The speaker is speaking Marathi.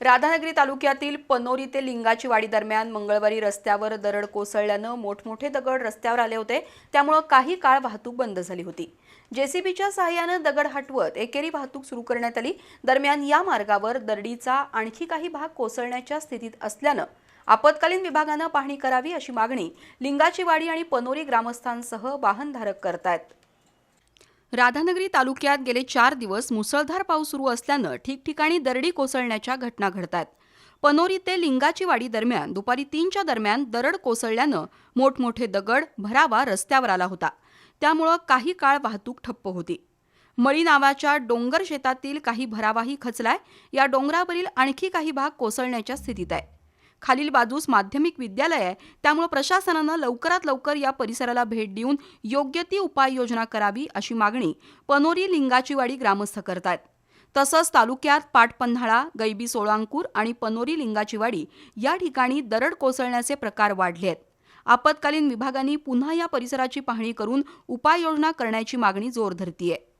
राधानगरी तालुक्यातील पनोरी ते लिंगाची वाडी दरम्यान मंगळवारी रस्त्यावर दरड कोसळल्यानं मोठमोठे दगड रस्त्यावर आले होते. त्यामुळं काही काळ वाहतूक बंद झाली होती. जेसीबीच्या सहाय्यानं दगड हटवत एकेरी वाहतूक सुरू करण्यात आली. दरम्यान या मार्गावर दरडीचा आणखी काही भाग कोसळण्याच्या स्थितीत असल्यानं आपत्कालीन विभागानं पाहणी करावी अशी मागणी लिंगाची वाडी आणि पनोरी ग्रामस्थांसह वाहनधारक करतायत. राधानगरी तालुक्यात गेले चार दिवस मुसळधार पाऊस सुरू असल्यानं ठिकठिकाणी दरडी कोसळण्याच्या घटना घडतात. पनोरी ते लिंगाची वाडी दरम्यान दुपारी तीनच्या दरम्यान दरड कोसळल्यानं मोठमोठे दगड भरावा रस्त्यावर आला होता. त्यामुळं काही काळ वाहतूक ठप्प होती. मळी नावाच्या डोंगर शेतातील काही भरावाही खचलाय. या डोंगरावरील आणखी काही भाग कोसळण्याच्या स्थितीत आहे. खालील बाजूस माध्यमिक विद्यालय आहे. त्यामुळे प्रशासनानं लवकरात लवकर या परिसराला भेट देऊन योग्य ती उपाययोजना करावी अशी मागणी पनोरी लिंगाचीवाडी ग्रामस्थ करतायत. तसंच तालुक्यात पाटपन्हाळा गैबी सोळांकूर आणि पनोरी लिंगाचीवाडी या ठिकाणी दरड कोसळण्याचे प्रकार वाढले आहेत. आपत्कालीन विभागांनी पुन्हा या परिसराची पाहणी करून उपाययोजना करण्याची मागणी जोर धरतीये.